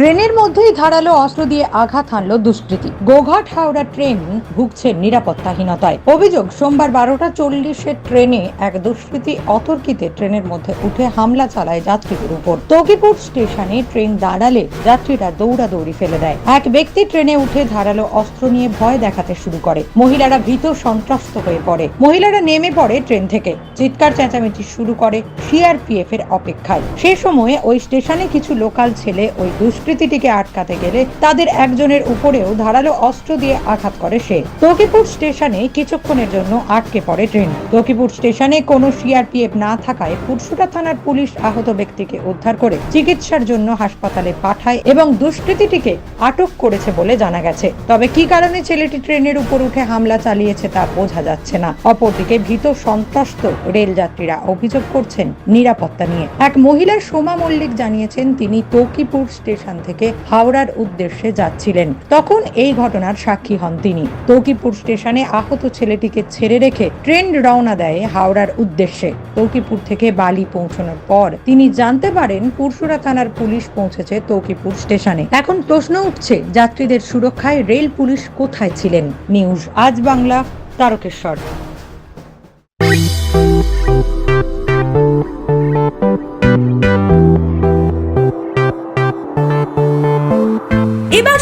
ট্রেনের মধ্যেই ধারালো অস্ত্র দিয়ে আঘাত হানল দুষ্কৃতী। গোঘাট হাওড়া ট্রেন ভুগছে নিরাপত্তাহীনতায়। অভিযোগ, সোমবার বারোটা চল্লিশে ট্রেনে এক দুষ্কৃতী অতর্কিতে ট্রেনের মধ্যে উঠে হামলা চালায় যাত্রীদের উপর। তকিপুর স্টেশনে ট্রেন দাঁড়ালে যাত্রীরা দৌড়াদৌড়ি ফেলে দেয়। এক ব্যক্তি ট্রেনে উঠে ধারালো অস্ত্র নিয়ে ভয় দেখাতে শুরু করে। মহিলারা ভীত সন্ত্রস্ত হয়ে পড়ে। মহিলারা নেমে পড়ে ট্রেন থেকে। চিৎকার চেঁচামেচি শুরু করে সিআরপিএফ এর অপেক্ষায়। সে সময়ে ওই স্টেশনে কিছু লোকাল ছেলে ওই দুষ্কৃতীটিকে আটকাতে গেলে তাদের একজনের উপরেও ধারালো অস্ত্র দিয়ে আঘাত করে সে। তকিপুর স্টেশনে কিছুক্ষণের জন্য আটকে পড়ে ট্রেন। তকিপুর স্টেশনে কোনো সিআরপিএফ না থাকায় পুরসুটা থানার পুলিশ আহত ব্যক্তিকে উদ্ধার করে চিকিৎসার জন্য হাসপাতালে পাঠায় এবং দুষ্কৃতীটিকে আটক করেছে বলে জানা গেছে। তবে কি কারণে ছেলেটি ট্রেনের উপর উঠে হামলা চালিয়েছে তা বোঝা যাচ্ছে না। অপরদিকে ভীত সন্ত্রস্ত রেল যাত্রীরা অভিযোগ করছেন নিরাপত্তা নিয়ে। এক মহিলা সোমা মল্লিক জানিয়েছেন, তিনি তৌকিপুর স্টেশন থেকে হাওড়ার উদ্দেশ্যে যাচ্ছিলেন। তখন এই ঘটনার সাক্ষী হন তিনি। তৌকিপুর স্টেশনে আহত ছেলেটিকে ছেড়ে রেখে ট্রেন রওনা দেয় হাওড়ার উদ্দেশ্যে। তৌকিপুর থেকে বালি পৌঁছানোর পর তিনি জানতে পারেন পুরসুরা থানার পুলিশ পৌঁছেছে তৌকিপুর স্টেশনে। এখন প্রশ্ন উঠছে, যাত্রীদের সুরক্ষায় রেল পুলিশ কোথায় ছিলেন? নিউজ আজ বাংলা, তারকেশ্বর।